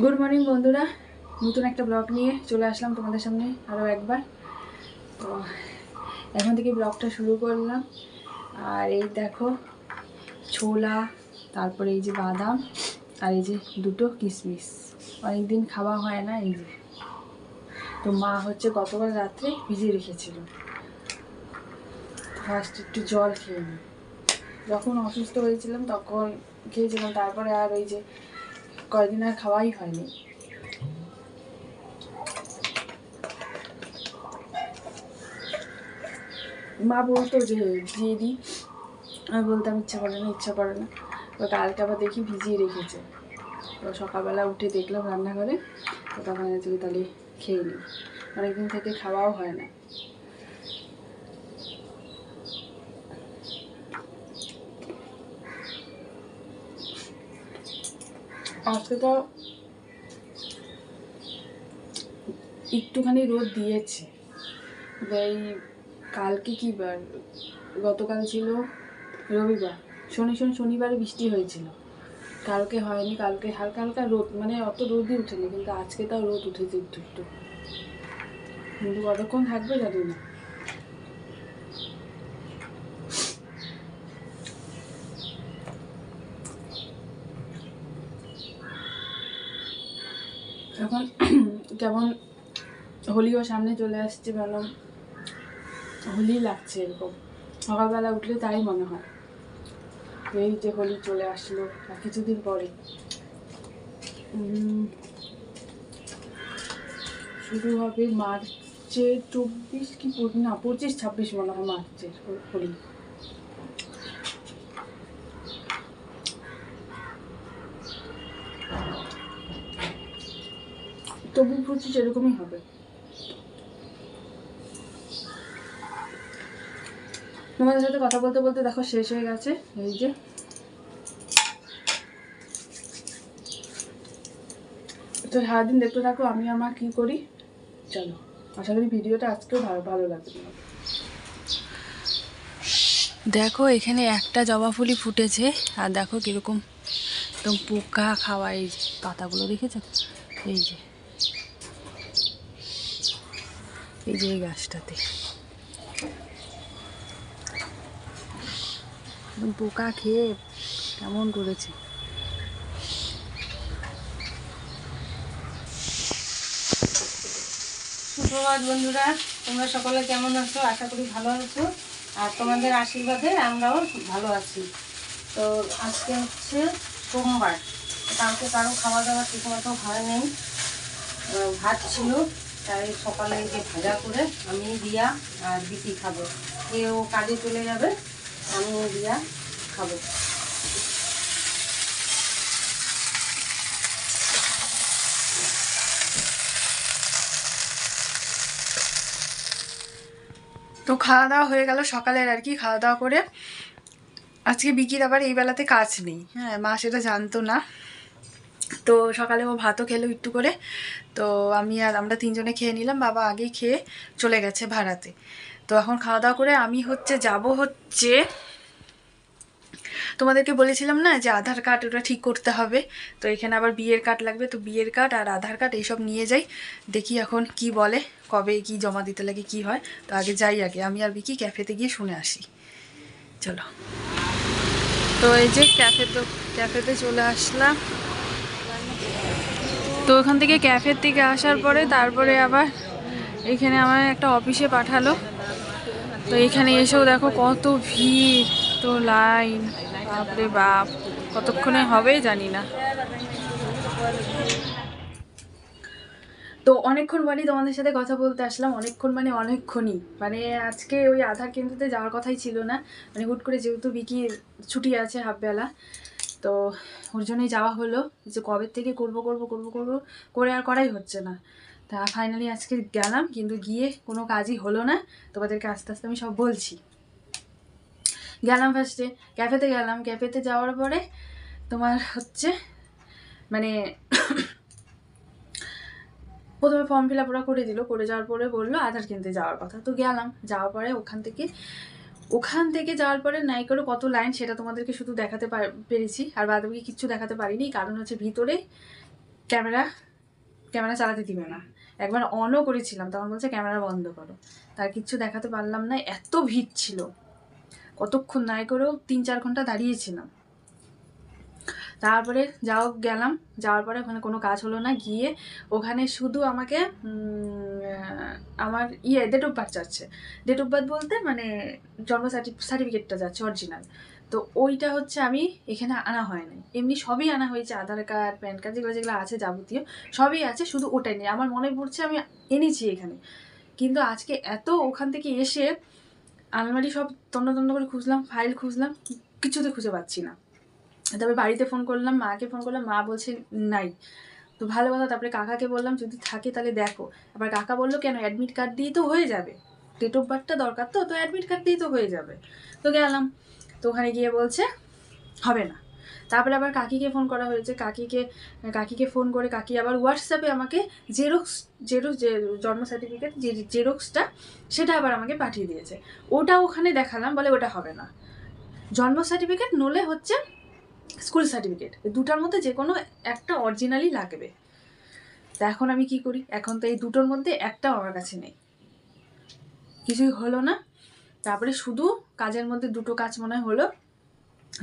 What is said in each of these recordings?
Good morning বন্ধুরা। নতুন একটা ব্লগ নিয়ে চলে আসলাম তোমাদের সামনে আরও একবার। তো এখন থেকে ব্লগটা শুরু করলাম। আর এই দেখো, ছোলা, তারপরে এই যে বাদাম, আর এই যে দুটো কিশমিশ অনেকদিন খাওয়া হয় না এই যে। তো মা হচ্ছে গতকাল রাত্রে ভিজিয়ে রেখেছিল। ফার্স্ট একটু জল খেয়ে নিই যখন অসুস্থ হয়েছিলাম, তখন খেয়েছিলাম। তারপরে আর ওই যে কয়েকদিন আর খাওয়াই হয়নি। মা বলতো যে দিয়ে দিই আমি বলতাম, ইচ্ছা করে না, ইচ্ছা করে না। তো কালকে আবার দেখি ভিজিয়ে রেখেছে। তো সকালবেলা উঠে দেখলাম রান্নাঘরে। তো তখন তাহলে খেয়ে নিই অনেকদিন থেকে খাওয়াও হয় না। আজকে তো একটুখানি রোদ দিয়েছে। এই কালকে কি বার? গতকাল ছিল রবিবার। শনি শনি শনিবারে বৃষ্টি হয়েছিল। কালকে হয়নি, কালকে হালকা হালকা রোদ মানে অত রোদই উঠেনি, কিন্তু আজকে তাও রোদ উঠেছে একটু একটু। কিন্তু কতক্ষণ থাকবে জানি না। এখন কেমন হোলিও সামনে চলে আসছে যেন হোলি লাগছে এরকম। সকালবেলা উঠলে তাই মনে হয়। এই যে হোলি চলে আসলো আর কিছুদিন পরে। শুরু হবে মার্চের চব্বিশ কি না, পঁচিশ, ছাব্বিশ মনে হয় মার্চের হোলি। তবু পঁচিশ এরকমই হবে। তোমাদের সাথে কথা বলতে বলতে দেখো শেষ হয়ে গেছে, এই যে। তো সারাদিন দেখতে থাকো, আমি আমার কি করি? চলো, আশা করি ভিডিওটা আজকেও ভালো ভালো লাগবে। দেখো, এখানে একটা জবা ফুলই ফুটেছে, আর দেখো কীরকম একদম পোকা খাওয়া এই পাতাগুলো, দেখেছ? এই যে। এই যে এই গাছটাতে। পোকা খেয়ে কেমন করেছে। সুপ্রভাত বন্ধুরা তোমরা সকলে কেমন আছো? আশা করি ভালো আছো। আর তোমাদের আশীর্বাদে আমরাও ভালো আছি। তো আজকে হচ্ছে সোমবার। কালকে কারও খাওয়া দাওয়া ঠিক মতো হয়নি। আহ, ভাত ছিল। তাই সকালে যে ভাজা করে আমি দিয়া আর বিটি খাব। কেউ কাজে চলে যাবে, আমি দিয়া খাব। তো খাওয়া দাওয়া হয়ে গেল সকালের আর কি, খাওয়া দাওয়া করে। আজকে বিকির আবার এই বেলাতে কাজ নেই। হ্যাঁ মা সেটা জানতো না। তো সকালে ও ভাতও খেলো একটু করে। তো আমি আর আমরা তিনজনে খেয়ে নিলাম, বাবা আগেই খেয়ে চলে গেছে ভাড়াতে। তো এখন খাওয়া দাওয়া করে আমি হচ্ছে যাব হচ্ছে তোমাদেরকে বলেছিলাম না যে আধার কার্ড ওটা ঠিক করতে হবে। তো এখানে আবার বিয়ের কার্ড লাগবে, তো বিয়ের কার্ড আর আধার কার্ড এইসব নিয়ে যাই, দেখি এখন কি বলে, কবে কি জমা দিতে লাগে কি হয়। তো আগে যাই আগে, আমি আর বিকি ক্যাফেতে গিয়ে শুনে আসি। চলো। তো এই যে ক্যাফে তো ক্যাফেতে চলে আসলাম। তো ওখান থেকে ক্যাফের থেকে আসার পরে তারপরে আবার এখানে আমার একটা অফিসে পাঠালো। তো এখানে এসেও দেখো কত ভিড়, তো লাইন, বাপরে বাপ, কতক্ষণে হবে জানি না। তো অনেকক্ষণ বাদই তোমাদের সাথে কথা বলতে আসলাম, অনেকক্ষণ মানে অনেকক্ষণই। মানে আজকে ওই আধার কেন্দ্রতে যাওয়ার কথাই ছিল না। মানে হুট করে যেহেতু বিকির ছুটি আছে হাফবেলা তো ওর জন্যই যাওয়া হলো যে কবে থেকে করব করব করব করব, করে আর করাই হচ্ছে না। তা ফাইনালি আজকে গেলাম, কিন্তু গিয়ে কোনো কাজই হলো না। তোমাদেরকে আস্তে আস্তে আমি সব বলছি। গেলাম ফার্স্টে ক্যাফেতে গেলাম। ক্যাফেতে যাওয়ার পরে তোমার হচ্ছে মানে প্রথমে ফর্ম ফিল আপ করে দিল। করে যাওয়ার পরে বলল আধার কিনতে যাওয়ার কথা। তো গেলাম, যাওয়ার পরে ওখান থেকে ওখান থেকে যাওয়ার পরে নায়িকারও করে কত লাইন সেটা তোমাদেরকে শুধু দেখাতে পার- পেরেছি। আর বাদ বাকি কিচ্ছু দেখাতে পারিনি, কারণ হচ্ছে ভিতরে ক্যামেরা ক্যামেরা চালাতে দিবে না। একবার অনও করেছিলাম, তখন বলছে ক্যামেরা বন্ধ করো। তার কিচ্ছু দেখাতে পারলাম না, এত ভিড় ছিল। কতক্ষণ করেও তিন চার ঘণ্টা দাঁড়িয়েছিলাম। তারপরে যাও, গেলাম। যাওয়ার পরে ওখানে কোনো কাজ হলো না। গিয়ে ওখানে শুধু আমাকে আমার ইয়ে ডেট অফ বার্থ যাচ্ছে। ডেট অফ বার্থ বলতে মানে জন্ম সার্টিফিকেটটা যাচ্ছে অরিজিনাল তো ওইটা হচ্ছে আমি এখানে আনা হয় নাই এমনি সবই আনা হয়েছে, আধার কার্ড প্যান কার্ড যেগুলো যেগুলো আছে যাবতীয়, সবই আছে, শুধু ওটাই নেই। আমার মনে পড়ছে আমি এনেছি এখানে। কিন্তু আজকে এত ওখান থেকে এসে আলমারি সব তন্ন তন্ন করে খুঁজলাম ফাইল খুঁজলাম, কিছুতে খুঁজে পাচ্ছি না। তারপরে বাড়িতে ফোন করলাম, মাকে ফোন করলাম, মা বলছে নাই। তো ভালো কথা, তারপরে কাকাকে বললাম, যদি থাকে তাহলে দেখো। আবার কাকা বলল, কেন অ্যাডমিট কার্ড দিয়ে তো হয়ে যাবে। ডেট অফ বার্থটা দরকার তো তো অ্যাডমিট কার্ড দিয়ে তো হয়ে যাবে। তো গেলাম। তো ওখানে গিয়ে বলছে, হবে না। তারপরে আবার কাকিকে ফোন করা হয়েছে। কাকিকে কাকিকে ফোন করে কাকি আবার হোয়াটসঅ্যাপে আমাকে জেরক্স জেরক্স যে জন্ম সার্টিফিকেট যে জেরক্সটা সেটা আবার আমাকে পাঠিয়ে দিয়েছে। ওটা ওখানে দেখালাম, বলে ওটা হবে না। জন্ম সার্টিফিকেট নলে হচ্ছে স্কুল সার্টিফিকেট। দুটার মধ্যে যে কোনো একটা অরিজিনালি লাগবে। তা এখন আমি কি করি? এখন তো এই দুটোর মধ্যে একটা আমার কাছে নেই। কিছুই হলো না। তারপরে শুধু কাজের মধ্যে দুটো কাজ মনে হয় হলো।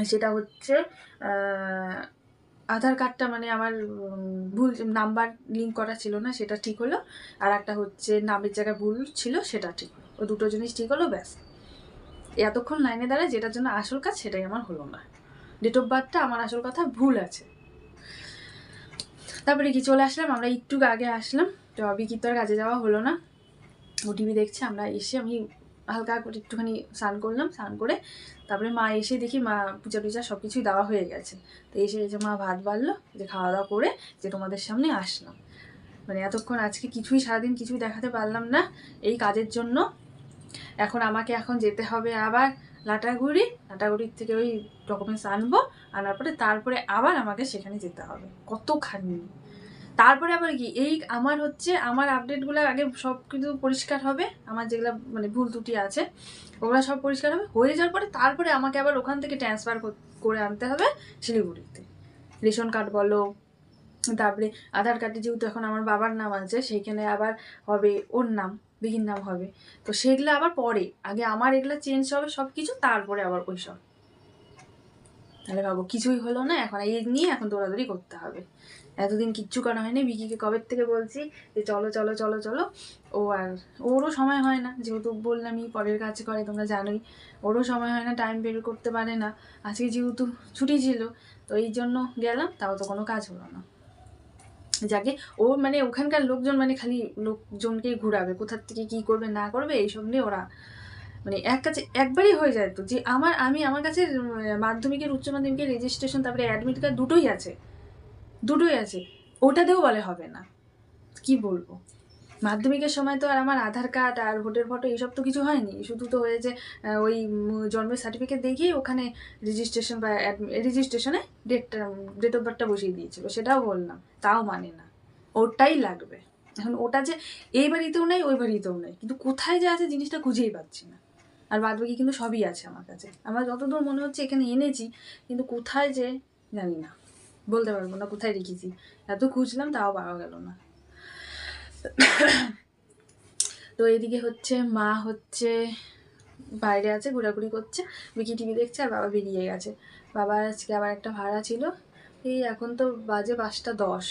সেটা হচ্ছে আধার কার্ডটা মানে আমার ভুল নাম্বার লিঙ্ক করা ছিল না, সেটা ঠিক হলো। আর একটা হচ্ছে নামের জায়গায় ভুল ছিল, সেটা ঠিক ও দুটো জিনিস ঠিক হলো, ব্যাস। এতক্ষণ লাইনে দাঁড়ায়, যেটার জন্য আসল কাজ, সেটাই আমার হলো না। ডেট অফ বার্থটা আমার আসল কথা ভুল আছে। তারপরে কি, চলে আসলাম, আমরা একটু আগে আসলাম। তো বিকির তো আর কাজে যাওয়া হলো না। ও টিভি দেখছে, আমরা এসে আমি হালকা করে একটুখানি স্নান করলাম, স্নান করে তারপরে মা এসে দেখি মা পূজা টুজা সব কিছুই দেওয়া হয়ে গেছে। তো এসে যে মা ভাত বাড়লো যে খাওয়া দাওয়া করে যে তোমাদের সামনে আসলাম। মানে এতক্ষণ আজকে কিছুই, সারাদিন কিছুই দেখাতে পারলাম না এই কাজের জন্য। এখন আমাকে এখন যেতে হবে আবার লাটাগুড়ি, লাটাগুড়ির থেকে ওই ডকুমেন্টস আনব, আনার পরে তারপরে আবার আমাকে সেখানে যেতে হবে, কতখানি। তারপরে আবার কি, এই আমার হচ্ছে, আমার আপডেটগুলো আগে সব কিছু পরিষ্কার হবে, আমার যেগুলো মানে ভুল ত্রুটি আছে, ওগুলো সব পরিষ্কার হবে, হয়ে যাওয়ার পরে তারপরে আমাকে আবার ওখান থেকে ট্রান্সফার করে আনতে হবে শিলিগুড়িতে। রেশন কার্ড বলো তারপরে আধার কার্ডে যেহেতু এখন আমার বাবার নাম আছে, সেইখানে আবার হবে ওর নাম, বিঘির নাম হবে। তো সেগুলো আবার পরে, আগে আমার এগুলো চেঞ্জ হবে সব কিছু তারপরে আবার ওই সব তাহলে ভাবো, কিছুই হলো না, এখন এই নিয়ে এখন দৌড়াদৌড়ি করতে হবে। এতদিন কিচ্ছু করা হয়নি বিকিকে কবে থেকে বলছি যে চলো চলো চলো চলো। ও আর, ওরও সময় হয় না, যেহেতু বললামই পরের কাজ করে, তোমরা জানোই। ওরও সময় হয় না টাইম বের করতে পারে না। আজকে যেহেতু ছুটি ছিল, তো এই জন্য গেলাম, তাও তো কোনো কাজ হলো না। যাকে ও মানে ওখানকার লোকজন মানে খালি লোকজনকেই ঘুরাবে। কোথার থেকে কি করবে, না করবে, এইসব নিয়ে ওরা মানে এক কাছে একবারই হয়ে যায় তো। যে আমার, আমি আমার কাছে মাধ্যমিকের, উচ্চ মাধ্যমিকের রেজিস্ট্রেশন তারপরে অ্যাডমিট কার্ড দুটোই আছে। দুটোই আছে। ওটাতেও বলে হবে না। কি বলব? মাধ্যমিকের সময় তো আর আমার আধার কার্ড আর ভোটের ফটো এইসব তো কিছু হয়নি। শুধু তো হয়েছে ওই জন্মের সার্টিফিকেট দেখিয়ে ওখানে রেজিস্ট্রেশন বা রেজিস্ট্রেশনে ডেটটা ডেট অফ বার্থটা বসিয়ে দিয়েছিল। সেটাও বললাম, তাও মানে না। ওটাই লাগবে। এখন ওটা যে এই বাড়িতেও নেই, ওই বাড়িতেও নেই। কিন্তু কোথায় যে আছে জিনিসটা খুঁজেই পাচ্ছি না। আর বাদ বাকি কিন্তু সবই আছে আমার কাছে। আমার যতদূর মনে হচ্ছে এখানে এনেছি, কিন্তু কোথায় যে জানি না। বলতে পারব না কোথায় রেখেছি। এত খুঁজলাম, তাও পাওয়া গেল না। তো এদিকে হচ্ছে মা হচ্ছে বাইরে আছে, ঘোরাঘুরি করছে, বিকি টিভি দেখছে আর বাবা বেরিয়ে গেছে। বাবার আজকে আবার একটা ভাড়া ছিল, এই এখন তো বাজে পাঁচটা দশ।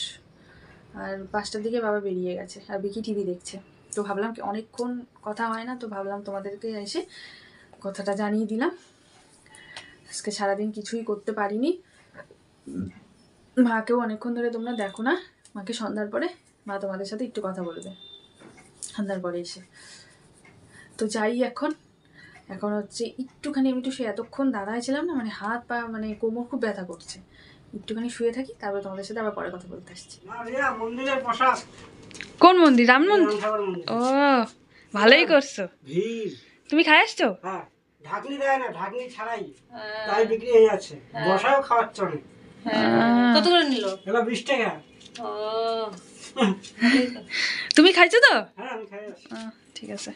আর পাঁচটার দিকে বাবা বেরিয়ে গেছে আর বিকি টিভি দেখছে। তো ভাবলাম কি অনেকক্ষণ কথা হয় না, তো ভাবলাম তোমাদেরকে এসে কথাটা জানিয়ে দিলাম। আজকে সারাদিন কিছুই করতে পারিনি। মাকেও অনেকক্ষণ ধরে তোমরা দেখো না, মাকে সন্ধ্যার পরে মা তোমাদের সাথে একটু কথা বলবে সন্ধ্যার পরে এসে। তো যাই এখন। এখন হচ্ছে একটুখানি আমি একটু সে এতক্ষণ দাঁড়ায় ছিলাম না মানে হাত পা মানে কোমর খুব ব্যথা করছে। একটুখানি শুয়ে থাকি তারপরে তোমাদের সাথে আবার পরে কথা বলতে আসছি। না, রিয়া, মন্দিরের প্রসাদ। কোন মন্দির? রাম মন্দির? ও ভালোই করছ। তুমি খাই আসছো? হ্যাঁ ঢাকনি দেয় না ঢাকনি ছাড়াই। তাই বিক্রি হয়ে যাচ্ছে। বসাও খাওয়াচ্ছে অনেক কত করে নিল? বিশ টাকা। তুমি খাইছো তো? হ্যাঁ ঠিক আছে।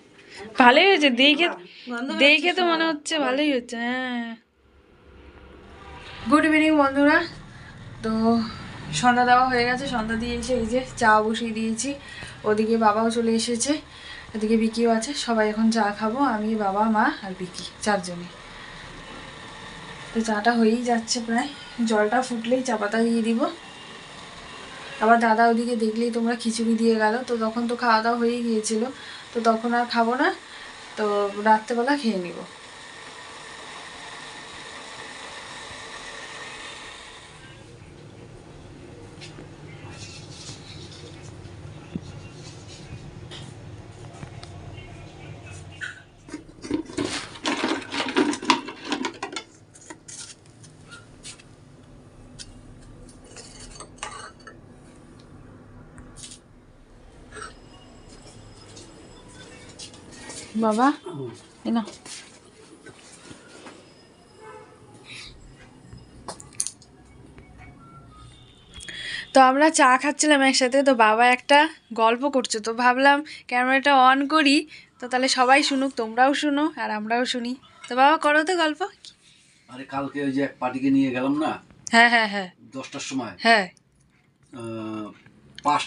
ভালোই হয়েছে। দেখে দেখে তো মনে হচ্ছে ভালোই হচ্ছে হ্যাঁ। গুড ইভিনিং বন্ধুরা। তো সন্ধ্যা দেওয়া হয়ে গেছে। সন্ধ্যা দিয়ে এসে এই যে চা বসিয়ে দিয়েছি। ওদিকে বাবাও চলে এসেছে। এদিকে বিকিও আছে। সবাই এখন চা খাব। আমি বাবা মা আর বিকি চারজনে তো চাটা হয়েই যাচ্ছে প্রায়। জলটা ফুটলেই চা পাতা দিয়ে দিব। আবার দাদা ওদিকে দেখলেই তোমরা খিচুড়ি দিয়ে গেল। তো তখন তো খাওয়া দাওয়া হয়েই গিয়েছিল। তো তখন আর খাব না। তো রাত্রেবেলা খেয়ে নিব। বাবা না তো আমরা চা খাচ্ছিলাম একসাথে তো বাবা একটা গল্প করছে তো ভাবলাম ক্যামেরাটা অন করি তো তাহলে সবাই শুনুক তোমরাও শুনো আর আমরাও শুনি। তো বাবা করো তো গল্প। আরে কালকে ওই যে এক পার্টিকে নিয়ে গেলাম না? হ্যাঁ হ্যাঁ হ্যাঁ। দশটার সময়। হ্যাঁ। পাঁচ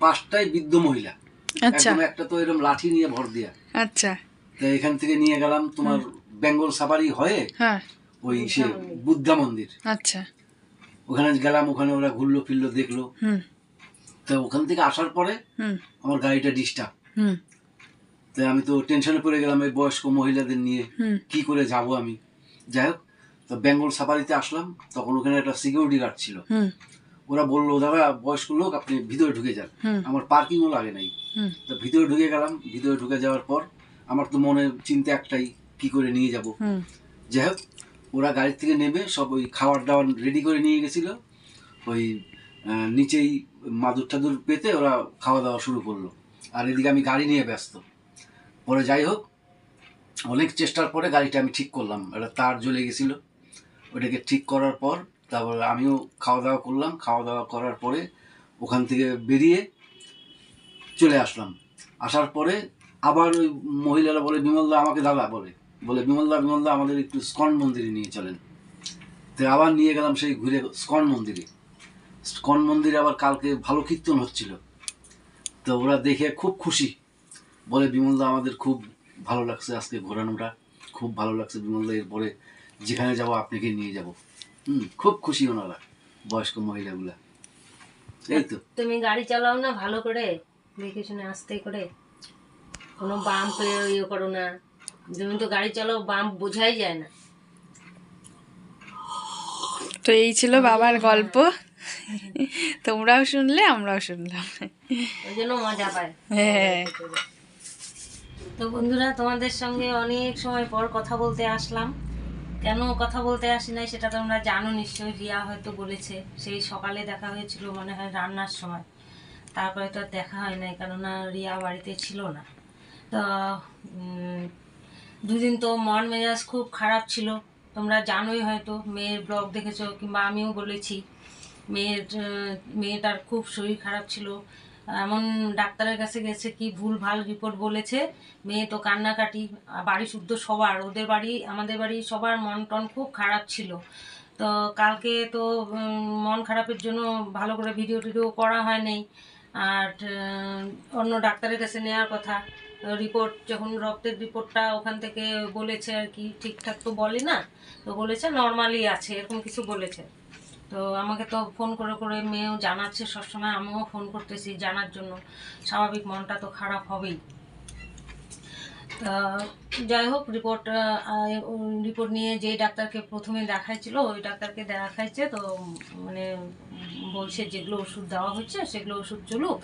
পাঁচটায় বৃদ্ধ মহিলা। আচ্ছা। একটা তো এরকম লাঠি নিয়ে ভর দিয়া। আচ্ছা। তো এখান থেকে নিয়ে গেলাম তোমার বেঙ্গল সাফারি হয়ে হ্যাঁ। ওই সে বুদ্ধা মন্দির। আচ্ছা। ওখানে গেলাম ওখানে ওরা ঘুরলো ফিরলো দেখল। তো ওখান থেকে আসার পরে আমার গাড়িটা ডিস্টার্ব হুম। তো আমি তো টেনশনে পড়ে গেলাম এই বয়স্ক মহিলাদের নিয়ে। কি করে যাব আমি? যাই হোক তো বেঙ্গল সাফারিতে আসলাম তখন ওখানে একটা সিকিউরিটি গার্ড ছিল। ওরা বলল দাদা বয়স্ক লোক আপনি ভিতরে ঢুকে যান। আমার পার্কিংও লাগে নাই। তো ভিতরে ঢুকে গেলাম। ভিতরে ঢুকে যাওয়ার পর আমার তো মনে চিন্তা একটাই কি করে নিয়ে যাব? যাই হোক ওরা গাড়ি থেকে নেমে সব ওই খাবার দাবার রেডি করে নিয়ে গেছিল। ওই নিচেই মাদুর টাদুর পেতে ওরা খাওয়া দাওয়া শুরু করল। আর এদিকে আমি গাড়ি নিয়ে ব্যস্ত। পরে যাই হোক অনেক চেষ্টার পরে গাড়িটা আমি ঠিক করলাম। একটা তার জ্বলে গেছিল। ওটাকে ঠিক করার পর তারপর আমিও খাওয়া দাওয়া করলাম। খাওয়া দাওয়া করার পরে ওখান থেকে বেরিয়ে চলে আসলাম। আসার পরে আবার ওই মহিলারা বলে, বিমলদা, আমাকে দাদা বলে। বলে, বিমলদা বিমলদা, আমাদের একটু স্কন মন্দিরে নিয়ে চলেন। তো আবার নিয়ে গেলাম সেই ঘুরে স্কন মন্দিরে। স্কন মন্দিরে আবার কালকে ভালো কীর্তন হচ্ছিল। তো ওরা দেখে খুব খুশি। বলে, বিমলদা, আমাদের খুব ভালো লাগছে আজকে ঘোরানোটা। খুব ভালো লাগছে বিমলদা, এরপরে যেখানে যাব, আপনাকে নিয়ে যাব। হুম খুব খুশি ওনারা বয়স্ক মহিলাগুলা। এই তো। তুমি গাড়ি চালাও না ভালো করে দেখে শুনে আস্তে করে? কোনো বাম্প ইয়ে করো না। তুমি তো গাড়ি চালাও বাম্প বোঝাই যায় না। তো এই ছিল বাবার গল্প। তোমরাও শুনলে আমরাও শুনলাম। ওই জন্য মজা পায়। হ্যাঁ। তো বন্ধুরা তোমাদের সঙ্গে অনেক সময় পর কথা বলতে আসলাম। কেন কথা বলতে আসি নাই সেটা তোমরা জানো নিশ্চয়ই। রিয়া হয়তো বলেছে, সেই সকালে দেখা হয়েছিল মনে হয় রান্নার সময়। তারপরে তো আর দেখা হয় নাই, কেননা রিয়া বাড়িতে ছিল না। তো দুদিন তো মন মেজাজ খুব খারাপ ছিল। তোমরা জানোই হয়তো, মেয়ের ব্লগ দেখেছ কিংবা আমিও বলেছি, মেয়ের, মেয়েটার খুব শরীর খারাপ ছিল। এমন ডাক্তারের কাছে গেছে, কি ভুল ভালো রিপোর্ট বলেছে। মেয়ে তো কান্নাকাটি বাড়ি শুদ্ধ সবার, ওদের বাড়ি, আমাদের বাড়ি সবার মন টন খুব খারাপ ছিল। তো কালকে তো মন খারাপের জন্য ভালো করে ভিডিও টিডিও করা হয় নাই। আর অন্য ডাক্তারের কাছে নেওয়ার কথা। রিপোর্ট যখন রক্তের রিপোর্টটা ওখান থেকে বলেছে আর কি, ঠিকঠাক তো বলে না, তো বলেছে নর্মালি আছে, এরকম কিছু বলেছে। তো আমাকে তো ফোন করে করে মেয়েও জানাচ্ছে সবসময়, আমিও ফোন করতেছি জানার জন্য। স্বাভাবিক মনটা তো খারাপ হবেই। যাই হোক রিপোর্ট রিপোর্ট নিয়ে যেই ডাক্তারকে প্রথমে দেখাইছিল, ওই ডাক্তারকে দেখাইছে তো মানে বলছে যেগুলো ওষুধ দেওয়া হচ্ছে সেগুলো ওষুধ চলুক।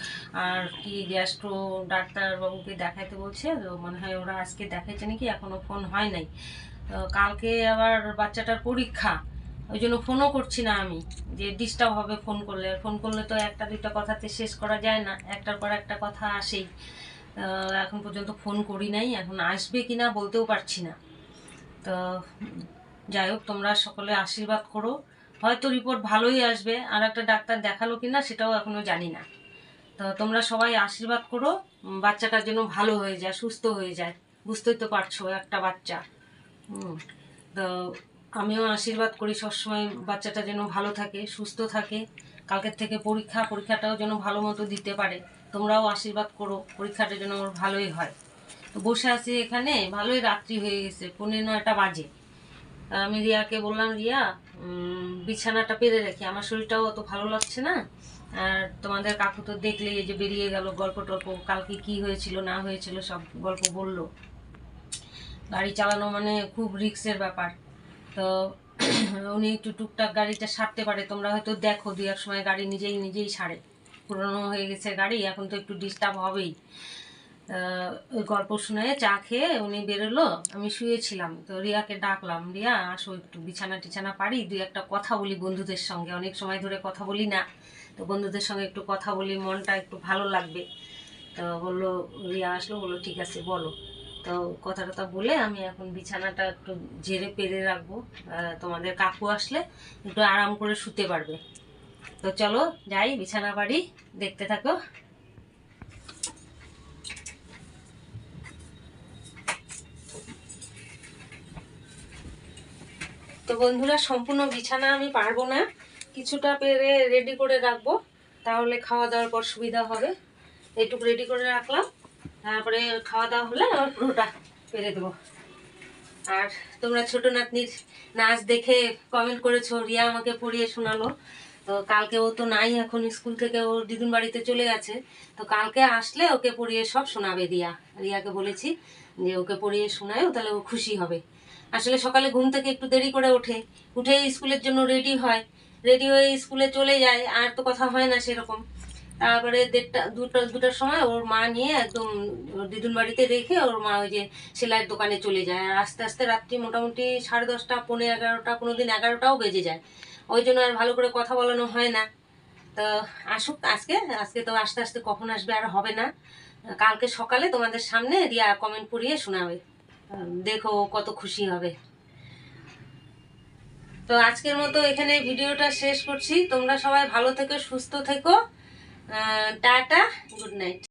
আর কি গ্যাস্ট্রো ডাক্তারবাবুকে দেখাইতে বলছে, তো মনে হয় ওরা আজকে দেখাইছে নাকি, এখনও ফোন হয় নাই। কালকে আবার বাচ্চাটার পরীক্ষা। ওই জন্য ফোনও করছি না আমি। যে ডিস্টার্ব হবে ফোন করলে। ফোন করলে তো একটা দুইটা কথাতে শেষ করা যায় না। একটার পর একটা কথা আসেই। এখন পর্যন্ত ফোন করি নাই। এখন আসবে কি না বলতেও পারছি না। তো, যাই হোক, তোমরা সকলে আশীর্বাদ করো। হয়তো রিপোর্ট ভালোই আসবে। আর একটা ডাক্তার দেখাল কি না সেটাও এখনও জানি না। তো, তোমরা সবাই আশীর্বাদ করো। বাচ্চাটার জন্য ভালো হয়ে যায়, সুস্থ হয়ে যায়। বুঝতেই তো পারছ একটা বাচ্চা। হুম, তো আমিও আশীর্বাদ করি সবসময় বাচ্চাটা যেন ভালো থাকে, সুস্থ থাকে। কালকের থেকে পরীক্ষা, পরীক্ষাটাও যেন ভালো মতো দিতে পারে। তোমরাও আশীর্বাদ করো, পরীক্ষাটা যেন ওর ভালোই হয়। তো বসে আছি এখানে, ভালোই রাত্রি হয়ে গেছে পনেরো নয়টা বাজে। আমি রিয়াকে বললাম, রিয়া বিছানাটা পেরে রাখি, আমার শরীরটাও অত ভালো লাগছে না। আর তোমাদের কাকু তো দেখলে এই যে বেরিয়ে গেল, গল্প টল্প, কালকে কি হয়েছিল, না হয়েছিল সব গল্প বলল। গাড়ি চালানো মানে খুব রিস্কের ব্যাপার। তো উনি একটু টুকটাক গাড়িটা সারতে পারে। তোমরা হয়তো দেখো দু এক সময় গাড়ি নিজেই নিজেই সারে। পুরনো হয়ে গেছে গাড়ি, এখন তো একটু ডিস্টার্ব হবেই। ওই গল্প শুনে চা খেয়ে উনি বেরোলো, আমি শুয়েছিলাম। তো রিয়াকে ডাকলাম, রিয়া, আসো একটু, বিছানা টিছানা পারি? দুই একটা কথা বলি বন্ধুদের সঙ্গে। অনেক সময় ধরে কথা বলি না। তো বন্ধুদের সঙ্গে একটু কথা বলি, মনটা একটু ভালো লাগবে। তো বলল, রিয়া, আসলো? বলল, ঠিক আছে, বলো। তো কথা টথা বলে আমি এখন বিছানাটা একটু ঝেড়ে পেরে রাখব। তোমাদের কাকু আসলে একটু আরাম করে শুতে পারবে। তো চলো যাই বিছানা বাড়ি, দেখতে থাকো। তো বন্ধুরা, সম্পূর্ণ বিছানা আমি পারব না। কিছুটা পেরে রেডি করে রাখব। তাহলে খাওয়া দাওয়ার পর সুবিধা হবে। এইটুকু রেডি করে রাখলাম। তারপরে খাওয়া দাওয়া হলে আবার পুরোটা পেরে দেবো। আর তোমরা ছোট নাতনির নাচ দেখে কমেন্ট করেছ, রিয়া আমাকে পড়িয়ে শোনালো। তো কালকে ও তো নাই এখন, স্কুল থেকে ওর দিদুন বাড়িতে চলে গেছে। তো কালকে আসলে ওকে পড়িয়ে সব শোনাবে রিয়া। রিয়াকে বলেছি যে ওকে পড়িয়ে শোনায়ও, তাহলে ও খুশি হবে। আসলে সকালে ঘুম থেকে একটু দেরি করে ওঠে। উঠে স্কুলের জন্য রেডি হয়। রেডি হয়ে স্কুলে চলে যায়, আর তো কথা হয় না সেরকম। তারপরে দেড়টা, দুটো, দুটার সময় ওর মা নিয়ে একদম দিদুন বাড়িতে রেখে ওর মা ওই যে সেলাইয়ের দোকানে চলে যায়। আর আস্তে আস্তে রাত্রি মোটামুটি সাড়ে দশটা পনেরো এগারোটা কোনো দিন এগারোটাও বেজে যায়। ওই জন্য আর ভালো করে কথা বলানো হয় না। তো আসুক আজকে আজকে তো আস্তে আস্তে কখন আসবে আর হবে না। কালকে সকালে তোমাদের সামনে রিয়া কমেন্ট পড়িয়ে শোনাবে। দেখো কত খুশি হবে। তো আজকের মতো এখানে ভিডিওটা শেষ করছি। তোমরা সবাই ভালো থেকো, সুস্থ থেকো। Tata good night.